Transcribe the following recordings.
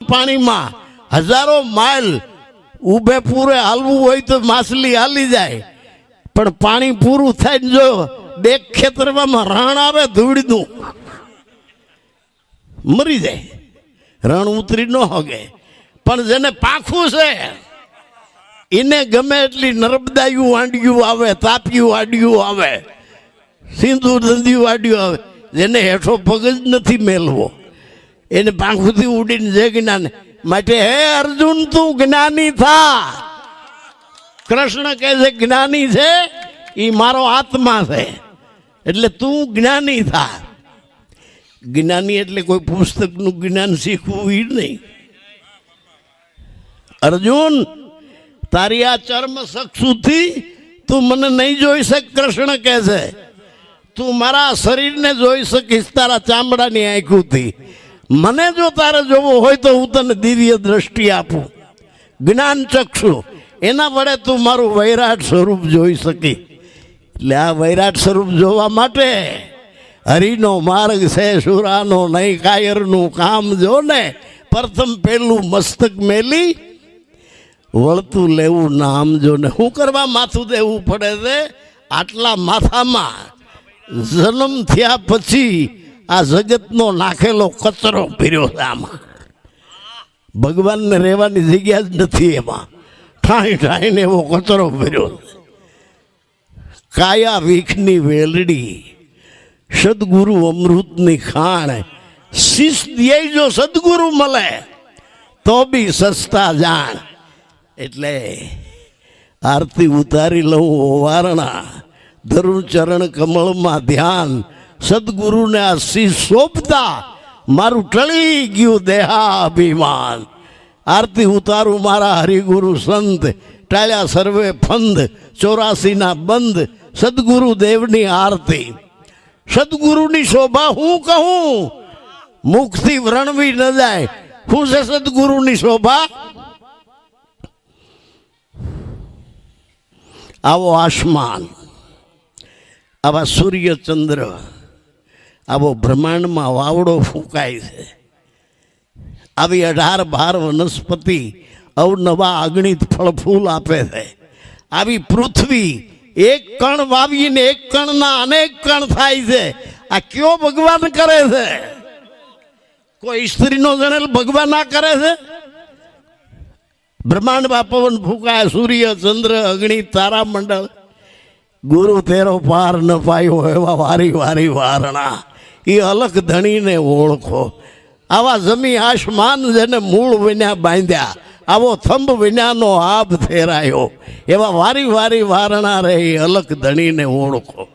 પાણીમાં હજારો માઇલ ઊભે પૂરે હાલવું હોય તો માછલી હાલી જાય. પણ પાણી પૂરું થાય જો બે ખેતરમાં રણ આવે ધૂળનું, મરી જાય. રણ ઉતરી ન હોગે. પણ જેને પાખું છે, એને ગમે એટલી નર્મદાયું વાંડિયું આવે, તાપ્યું વાડિયું આવે સિંદૂર નદીયું વાડ્યું આવે, જેને હેઠો પગ જ નથી મેલવો. એને પાંખુથી ઉડીને જે જ્ઞાન માટે, હે અર્જુન, તું જ્ઞાની થા. કૃષ્ણ કહે છે, જ્ઞાની છે? એ મારો આત્મા છે. એટલે તું જ્ઞાની થા. જ્ઞાની એટલે કોઈ પુસ્તકનું જ્ઞાન શીખવું એ નહીં. અર્જુન, તારી આ ચર્મ સક્ષુથી તું મને નહીં જોઈ શક, કૃષ્ણ કહે છે. તું મારા શરીરને જોઈ શકીશ તારા ચામડાની આંખોથી. મને જો તારે જોવો હોય તો હું તને દિવ્ય દ્રષ્ટિ આપું. જ્ઞાન ચક્ષુ, એના વડે તું મારું વૈરાટ સ્વરૂપ જોઈ શકી. એટલે આ વૈરાટ સ્વરૂપ જોવા માટે હરિનો માર્ગ છે, સુરાનો નહીં, કાયરનું કામ જો ને, પ્રથમ પહેલું મસ્તક મેલી, વળતું લેવું નામ જો ને. શું કરવા માથું દેવું પડે છે? આટલા માથામાં જન્મ થયા પછી આ જગતનો નાખેલો કચરો પીર્યો છે આમાં. ભગવાનને રહેવાની જગ્યા જ નથી એમાં. ઠાઈ ઠાઈને એવો કચરો પીર્યો કાયા વીખની વેલડી, સદગુરુ અમૃતની ખાણ શીશ દે જો સદગુરુ મળે, તો બી સસ્તા જાણ. એટલે આરતી ઉતારી લઉં, વારણા ધરુ ચરણ કમળમાં ધ્યાન સદગુરુને આ શીશ સોંપતા મારું ટળી ગયું દેહાભિમાન આરતી ઉતારું મારા હરિગુરુ સંત ટાળ્યા સર્વે ફંદ ચોરાસીના બંધ સદગુરુ દેવની આરતી સદગુરુની શોભા હું કહું મુખથી વ્રણવી ન જાય હું છે સદગુરુની શોભા આવો આસમાન આવા સૂર્ય ચંદ્ર આવો બ્રહ્માંડમાં વાવડો ફૂંકાય છે. આવી અઢાર બાર વનસ્પતિ અવનવા અગણિત ફળ ફૂલ આપે છે. આવી પૃથ્વી એક કણ વાવીને એક કણના અનેક કણ થાય છે. આ કયો ભગવાન કરે છે? કોઈ સ્ત્રીનો જણેલ ભગવાન આ કરે છે? બ્રહ્માંડમાં પવન ફૂંકાય, સૂર્ય, ચંદ્ર, અગ્નિ તારામંડળ ગુરુ તેરો પાર ન પાયો એવા વારી વારી વારણા. એ અલગ ધણીને ઓળખો. આવા જમી આસમાન જેને મૂળ વિના બાંધ્યા, આવો થંભ વિનાનો આભ ફેરાયો. એવા વારી વારી વારણા રહે એ અલગ ધણીને ઓળખો.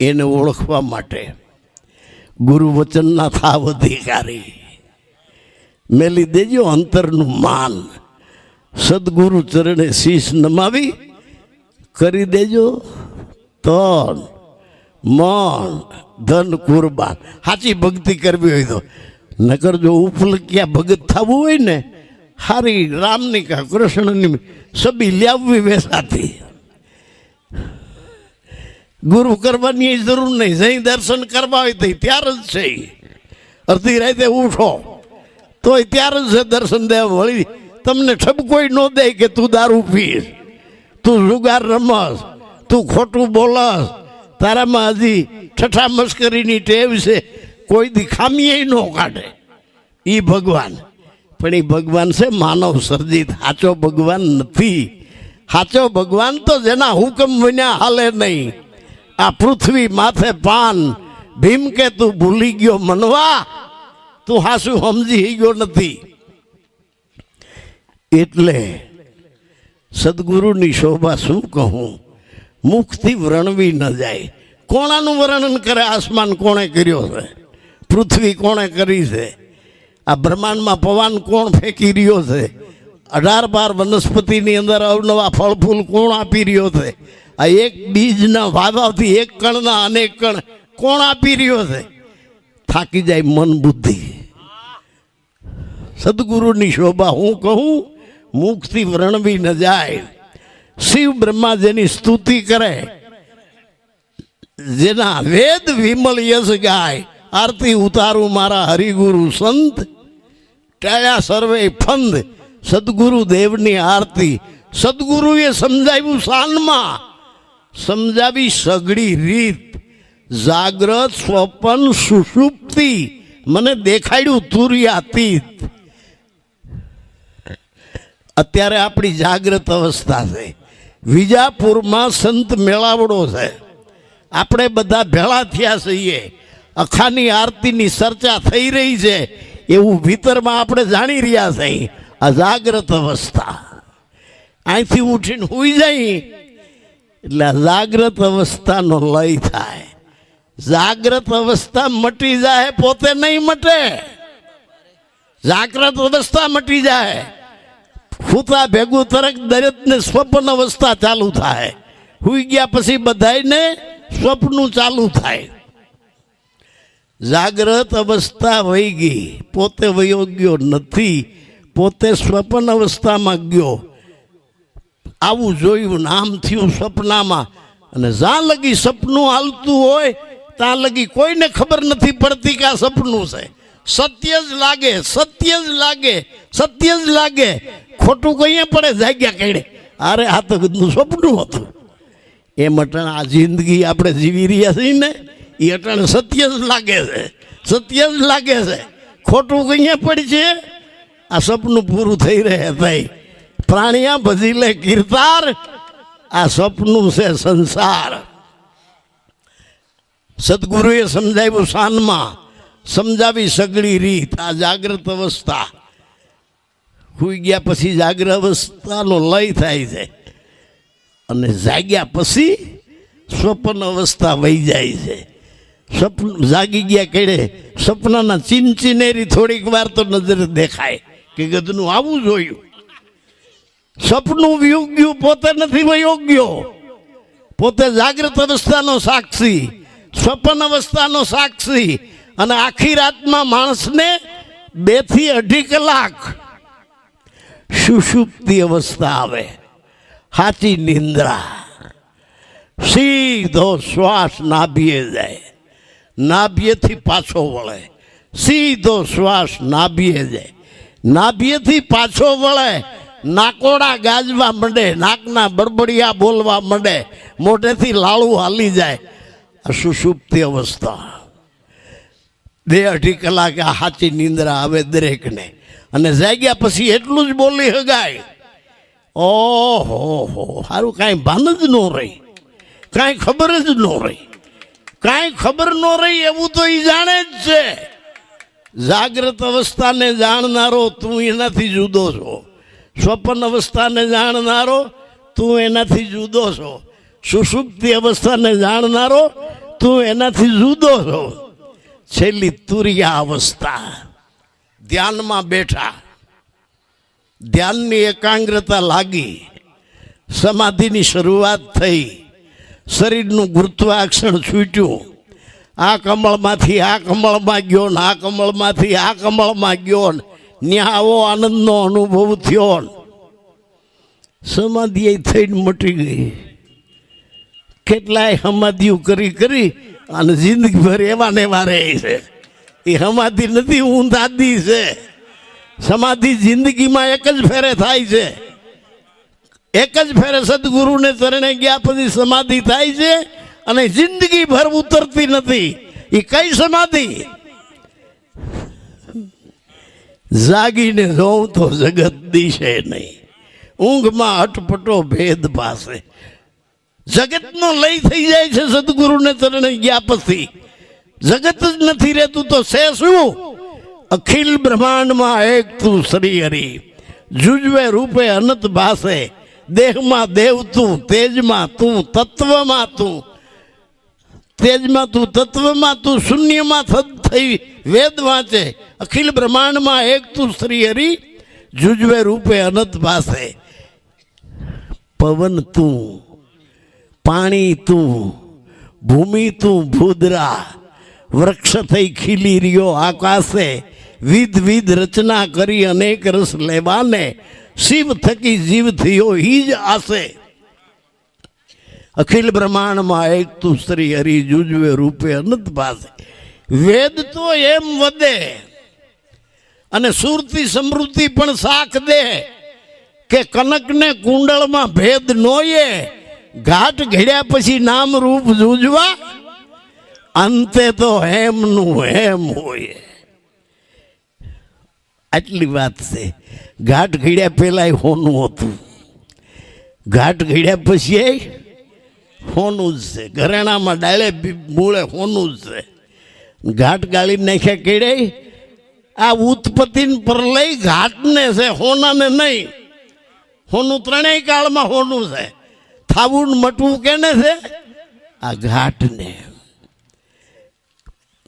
એને ઓળખવા માટે ગુરુવચનના થાવ અધિકારી મેલી દેજો અંતરનું માન. સદગુરુ ચરણે શીશ નમાવી, કરી દેજો તન. મન ધન, કુરબાન. સાચી ભક્તિ કરવી હોય તો. નગર જો ઉપલક્યા ભગત થવું હોય ને, હારી રામની કા કૃષ્ણની સબી લ્યાવવી વેસાતી. ગુરુ કરવાની જરૂર નહીં. જઈ દર્શન કરવા હોય તો ત્યાર જ છે. અડધી રાતે ઉઠો. તોય ત્યાર જ છે દર્શન દેવા વળી. તમને ઠપકોઈ ન દે કે તું દારૂ પીશ. તું જુગાર રમસ તું ખોટું બોલસ તારામાં હજી ઠઠા મસ્કરીની ટેવ છે, કોઈ દીખામીએ ન કાઢે. એ ભગવાન. પણ એ ભગવાન છે માનવ સર્જિત સાચો ભગવાન નથી. સાચો ભગવાન તો જેના હુકમ વિના હાલે નહીં. આ પૃથ્વી માથે પાન. ભીમ કે તું ભૂલી ગયો મનવા? તું હાસુ સમજી ગયો નથી. એટલે સદગુરુની શોભા શું કહું? મુખથી વર્ણવી ન જાય. કોણાનું વર્ણન કરે, આસમાન કોણે કર્યો છે? પૃથ્વી કોણે કરી છે? આ બ્રહ્માંડમાં પવન કોણ ફેંકી રહ્યો છે? અઢાર બાર વનસ્પતિની અંદર અવનવા ફળ ફૂલ કોણ આપી રહ્યો છે? આ એક બીજના વાવાથી એક કણના અનેક કણ કોણ આપી રહ્યો છે? થાકી જાય મન બુદ્ધિ. સદગુરુની શોભા હું કહું, મુખથી વર્ણવી ન જાય. શિવ બ્રહ્મા જેની સ્તુતિ કરે. જેના વેદ વિમલ યશ ગાય. આરતી ઉતારું મારા હરિગુરુ સંત. ટાળ્યા સર્વે ફંદ. સદગુરુ દેવની આરતી. સદગુરુએ સમજાવ્યું શાનમાં સમજાવી સગડી રીત. જાગ્રત સ્વપન સુષુપ્તિ. મને દેખાડ્યું તુર્યાતીત. અત્યારે આપણી જાગ્રત અવસ્થા છે. વિજાપુરમાં સંત મેળાવડો છે. આપણે બધા ભેળા થયા છીએ. અખાની આરતીની ચર્ચા થઈ રહી છે. એવું ભીતરમાં આપણે જાણી રહ્યા છીએ આ જાગ્રત અવસ્થા. અહીંથી ઉઠીને હોઈ જાય. એટલે જાગ્રત અવસ્થાનો લય થાય. જાગ્રત અવસ્થા મટી જાય, પોતે નહીં મટે. જાગ્રત અવસ્થા મટી જાય. ફૂતા ભેગું તરક દરેકને સ્વપ્ન અવસ્થા ચાલુ થાય. હુઈ ગયા પછી બધાયને સ્વપ્નું ચાલુ થાય. જાગ્રત અવસ્થા વહી ગઈ. પોતે વયો ગયો નથી. પોતે સ્વપ્ન અવસ્થામાં ગયો. આવું જોયું નામ થયું સપનામાં અને જ્યાં લગી સપનું હાલતું હોય, ત્યાં લગી કોઈને ખબર નથી પડતી કે આ સપનું છે. સત્ય જ લાગે, સત્ય જ લાગે, સત્ય જ લાગે. ખોટું કહીએ પડે જાગ્યા કહીને અરે આ તો સપનું હતું. એમ અટણ આ જિંદગી આપણે જીવી રહ્યા છીએ ને, એ અટણ સત્ય જ લાગે છે, સત્ય જ લાગે છે. ખોટું કહીએ પડી છે, આ સપનું પૂરું થઈ રહે ભાઈ પ્રાણિયા ભજી લે કીર્તાર આ સપનું છે સંસાર. સદગુરુએ સમજાવ્યું શાનમાં સમજાવી સગડી રીત, આ જાગ્રત અવસ્થા. સુઈ ગયા પછી જાગ્રત અવસ્થાનો લય થાય છે. અને જાગ્યા પછી સ્વપ્ન અવસ્થા વહી જાય છે. સ્વપ્ન, જાગી ગયા કેડે સપનાના ચીનચીનેરી થોડીક વાર તો નજરે દેખાય કે ગદનું આવું જોયું. સપનું યોગ્યું પોતે નથી વયોગ્યો. પોતે જાગ્રત અવસ્થાનો સાક્ષી, સ્વપ્ન અવસ્થાનો સાક્ષી અને આખી રાતમાં માણસને બેથી અઢી કલાક સુષુપ્તિ અવસ્થા આવે. સાચી નિંદ્રા. સીધો શ્વાસ નાભીએ જાય. નાભીએથી પાછો વળે. સીધો શ્વાસ નાભીએ જાય. નાભીએથી પાછો વળે, નાકોડા ગાજવા માંડે, નાકના બરબડિયા બોલવા માંડે, મોઢેથી લાળું હાલી જાય. આ સુષુપ્તિ અવસ્થા. બે અઢી કલાકે આ સાચી નિંદ્રા આવે દરેકને. અને જાગ્યા પછી એટલું જ બોલી હગાય. ઓહો, હો સારું કાંઈ ભાન જ ન રહી. કાંઈ ખબર જ ન રહી. કાંઈ ખબર ન રહી એવું તો એ જાણે જ છે. જાગ્રત અવસ્થાને જાણનારો તું એનાથી જુદો છો. સ્વપ્ન અવસ્થાને જાણનારો તું એનાથી જુદો છો. સુષુપ્તિ અવસ્થાને જાણનારો તું એનાથી જુદો છો. છેલ્લી તુરિયા અવસ્થા. ધ્યાનમાં બેઠા. ધ્યાનની એકાગ્રતા લાગી. સમાધિની શરૂઆત થઈ. શરીરનું ગુરુત્વાકર્ષણ છૂટ્યું. આ કમળમાંથી આ કમળમાં ગયો ને આ કમળમાંથી આ કમળમાં ગયો ને. ત્યાં આવો આનંદનો અનુભવ થયો સમાધિ થઈને મટી ગઈ. કેટલાય સમાધિઓ કરી કરી અને જિંદગીભર એવા ને એવા રહે છે. એ સમાધિ નથી ઊંધાદી છે. સમાધિ જિંદગીમાં એક જ ફેરે થાય છે. એક જ ફેરે સદગુરુને ચરણે ગયા પછી સમાધિ થાય છે અને જિંદગીભર ઉતરતી નથી. એ કઈ સમાધિ? જાગીને જોઉં તો જગત દિશે નહીં. ઊંઘમાં અટપટો ભેદ પાસે જગતનો લય થઈ જાય છે સદગુરુને તરણે ગયા પછી જગત જ નથી રહેતું તો છે શું? અખિલ બ્રહ્માંડમાં એક તું શ્રી હરિ. જુજવે રૂપે અનંત ભાસે. દેહમાં દેવ તું, તેજમાં તું, તત્વમાં તું. તેજમાં તું, તત્વમાં તું, શૂન્યમાં થત થઈ વેદ વાંચે. અખિલ બ્રહ્માંડમાં એક તું શ્રી હરિ. જુજવે રૂપે અનંત ભાસે. પવન તું. પાણી તું, ભૂમિ તું ભૂદરા. વૃક્ષ થઈ ખીલી રહ્યો આકાશે. વિધ વિધ રચના કરી અનેક રસ લેવાને. શિવ થકી જીવ થયો ઈ જ આશે. અખિલ બ્રહ્માંડમાં એક તું શ્રી હરિ જુજવે રૂપે અનંત પાસે વેદ તો એમ વધે. અને સુરતી સમૃદ્ધિ પણ સાખ દે. કે કનકને કુંડળમાં ભેદ નોયે. ઘાટ ઘડ્યા પછી નામ રૂપ જૂજવા? અંતે તો હેમનું હેમ હોય. આટલી વાત છે. ઘાટ ઘડ્યા પહેલાં હોનું હતું. ઘાટ ઘડ્યા પછી હોનું જ છે. ઘરેણામાં ડાળે મૂળે હોનું જ છે. ઘાટ ગાળી નાખ્યા કેડે? આ ઉત્પત્તિ પર લઈ ઘાટને છે, હોનાને નહીં. હોનું ત્રણેય કાળમાં હોનું છે. થાવું મટવું કેને છે? આ ઘાટને.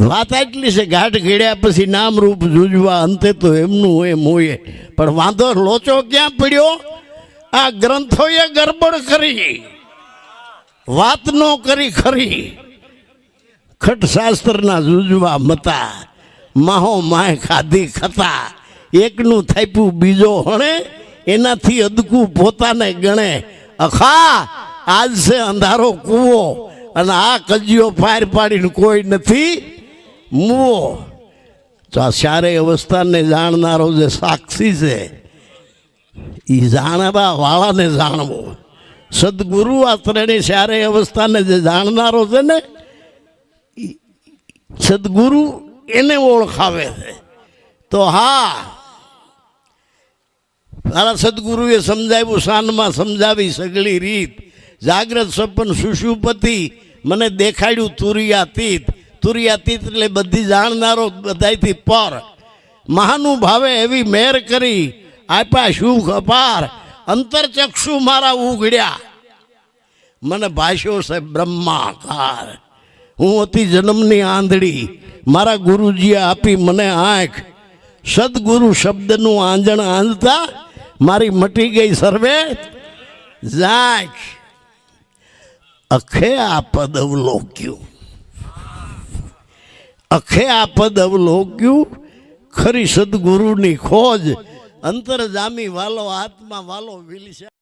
વાત આટલી છે, ઘાટ ઘેડ્યા પછી નામ રૂપ જુજવા અંતે તો એમનું એમ હોય. પણ વાંધો લોચો ક્યાં પડ્યો? આ ગ્રંથોએ ગરબડ કરી. વાત નો કરી, ખરી. ખટ શાસ્ત્રના જુજવા મતા, માહો માય ખાધી ખતા. એકનું થાપ્યું બીજો હણે, એનાથી અદકું પોતાને ગણે. અખા આજ છે અંધારો કૂવો અને આ કજીઓ ફાયર પાડીને કોઈ નથી મૂવો. તો આ ચારે અવસ્થાને જાણનારો જે સાક્ષી છે એ જાણવા વાળાને જાણવો. સદગુરુ આ ત્રણેય ચારે અવસ્થાને જે જાણનારો છે ને સદગુરુ એને ઓળખાવે છે. તો હા તારા સદગુરુએ સમજાવ્યું શાનમાં સમજાવી સગળી રીત. જાગ્રત સપન સુષુપતિ, મને દેખાડ્યું તુરિયાતીત. તુરિયાતીત એટલે બધી જાણનારો બધાયથી પર. મહાનુભાવે એવી મેર કરી, આપ્યા સુખ અપાર. અંતરચક્ષુ મારા ઉઘડ્યા. મને ભાષ્યો છે બ્રહ્માકાર. હું હતી જન્મની આંધળી. મારા ગુરુજીએ આપી મને આંખ. સદગુરુ શબ્દનું આંજણ આંજતા મારી મટી ગઈ સર્વે. જાક અખે આ પદ અવલોક્યું અખે આ પદ અવલોક્યું ખરી સદગુરુની ખોજ. અંતરજામી વાલો આત્મા વાલો વિલસા.